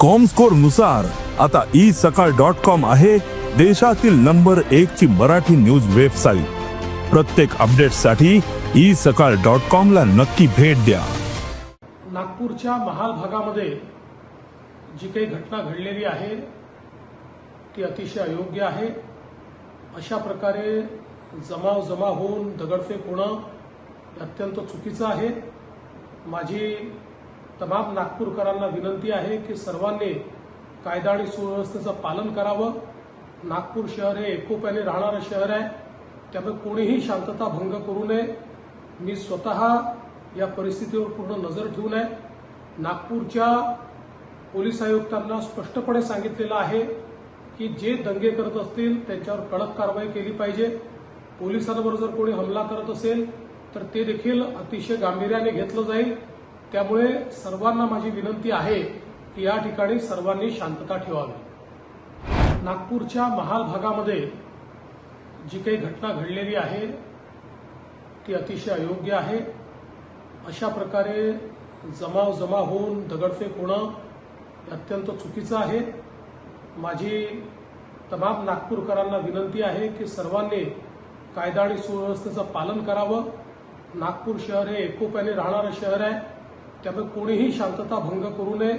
कॉमस्कोरनुसार आता ई सकाळ dot com आहे देशातील नंबर एक ची मराठी न्यूज वेबसाईट प्रत्येक अपडेटसाठी ई सकाळ डॉट कॉम ला नक्की भेट द्या. नागपूरच्या महाल भागामध्ये जी काही घटना घडलेली आहे ती अतिशय अयोग्य आहे. अशा प्रकारे जमाव जमा होऊन दगडफेक होणं अत्यंत चुकीचं आहे. माझी तमाम नागपूरकरांना विनंती आहे की सर्वांनी कायदा आणि सुव्यवस्थेचं पालन करावं. नागपूर शहर हे एकोप्याने राहणारं शहर आहे. त्यामुळे कोणीही शांतता भंग करू नये. मी स्वतः या परिस्थितीवर पूर्ण नजर ठेवून आहे. नागपूरच्या पोलीस आयुक्तांना स्पष्टपणे सांगितलेलं आहे की जे दंगे करत असतील त्यांच्यावर कडक कारवाई केली पाहिजे. पोलिसांवर जर कोणी हमला करत असेल तर ते देखील अतिशय गांभीर्याने घेतलं जाईल. त्यामुळे सर्वांना माझी विनंती आहे की या ठिकाणी सर्वांनी शांतता ठेवावी. नागपूरच्या महाल भागामध्ये जी काही घटना घडलेली आहे ती अतिशय अयोग्य आहे. अशा प्रकारे जमाव जमा होऊन दगडफेक होणं अत्यंत चुकीचं आहे. माझी तमाम नागपूरकरांना विनंती आहे की सर्वांनी कायदा आणि सुव्यवस्थेचं पालन करावं. नागपूर शहर हे एकोप्याने राहणारं शहर आहे. त्यामुळे कोणीही शांतता भंग करू नये.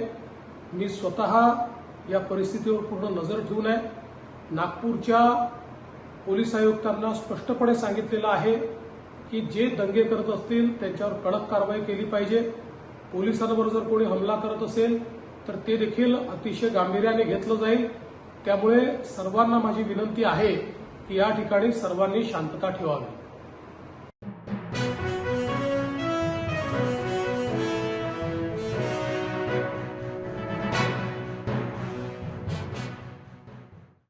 मी स्वतः या परिस्थितीवर पूर्ण नजर ठेवून आहे. नागपूरच्या पोलीस आयुक्तांना स्पष्टपणे सांगितलेलं आहे की जे दंगे करत असतील त्यांच्यावर कडक कारवाई केली पाहिजे. पोलिसांवर जर कोणी हमला करत असेल तर ते देखील अतिशय गांभीर्याने घेतलं जाईल. त्यामुळे सर्वांना माझी विनंती आहे की या ठिकाणी सर्वांनी शांतता ठेवावी.